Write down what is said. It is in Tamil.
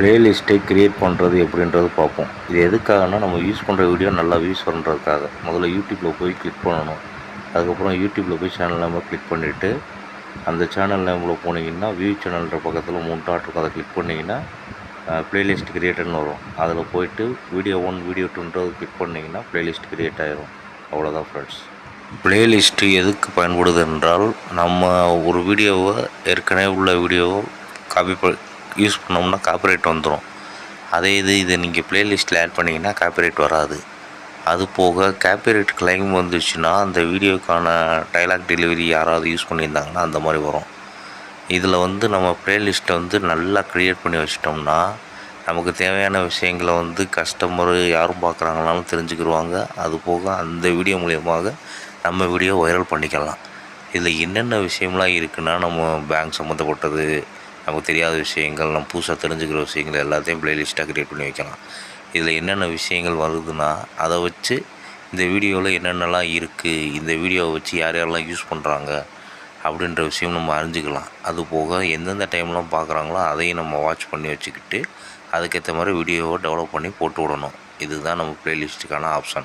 பிளேலிஸ்ட்டை க்ரியேட் பண்ணுறது எப்படின்றது பார்ப்போம். இது எதுக்காகனா நம்ம யூஸ் பண்ணுற வீடியோ நல்லா வியூஸ் பண்ணுறதுக்காக முதல்ல யூடியூப்பில் போய் கிளிக் பண்ணணும். அதுக்கப்புறம் யூடியூப்பில் போய் சேனல் நேமை கிளிக் பண்ணிவிட்டு அந்த சேனல் நேமில் போனீங்கன்னா வியூ சேனல்ன்ற பக்கத்தில் மூணு டாட் இருக்கும். அதை கிளிக் பண்ணிங்கன்னா பிளேலிஸ்ட் கிரியேட்டர்னு வரும். அதில் போயிட்டு வீடியோ ஒன் வீடியோ டூன்றது கிளிக் பண்ணிங்கன்னா பிளேலிஸ்ட் கிரியேட் ஆகிரும் அவ்வளோதான் ஃப்ரெண்ட்ஸ் பிளேலிஸ்ட்டு எதுக்கு பயன்படுது என்றால் நம்ம ஒரு வீடியோவை ஏற்கனவே உள்ள வீடியோவை காப்பி யூஸ் பண்ணோம்னா காப்பிரைட் வந்துடும் அதே இது இதை நீங்கள் ப்ளேலிஸ்ட்டில் ஆட் பண்ணிங்கன்னா காப்பிரைட் வராது. அது போக காப்பிரைட் கிளைம் வந்துச்சுன்னா அந்த வீடியோக்கான டைலாக் டெலிவரி யாராவது யூஸ் பண்ணியிருந்தாங்கன்னா அந்த மாதிரி வரும். இதில் வந்து நம்ம ப்ளேலிஸ்ட்டை வந்து நல்லா க்ரியேட் பண்ணி வச்சிட்டோம்னா நமக்கு தேவையான விஷயங்களை வந்து கஸ்டமர் யாரும் பார்க்குறாங்கனாலும் தெரிஞ்சுக்கிடுவாங்க அது போக அந்த வீடியோ மூலியமாக நம்ம வீடியோ வைரல் பண்ணிக்கலாம். இதில் என்னென்ன விஷயம்லாம் இருக்குன்னா நம்ம பேங்க் சம்மந்தப்பட்டது நமக்கு தெரியாத விஷயங்கள் நம்ம புதுசாக தெரிஞ்சுக்கிற விஷயங்கள் எல்லாத்தையும் ப்ளேலிஸ்ட்டாக க்ரியேட் பண்ணி வைக்கலாம். இதில் என்னென்ன விஷயங்கள் வருதுன்னா அதை வச்சு இந்த வீடியோவில் என்னென்னலாம் இருக்குது இந்த வீடியோவை வச்சு யார் யாரெல்லாம் யூஸ் பண்ணுறாங்க அப்படின்ற விஷயம் நம்ம அறிஞ்சிக்கலாம். அது போக எந்தெந்த டைம்லாம் பார்க்குறாங்களோ அதையும் நம்ம வாட்ச் பண்ணி வச்சுக்கிட்டு அதுக்கேற்ற மாதிரி வீடியோவை டெவலப் பண்ணி போட்டு விடணும். இதுதான் நம்ம ப்ளேலிஸ்ட்டுக்கான ஆப்ஷன்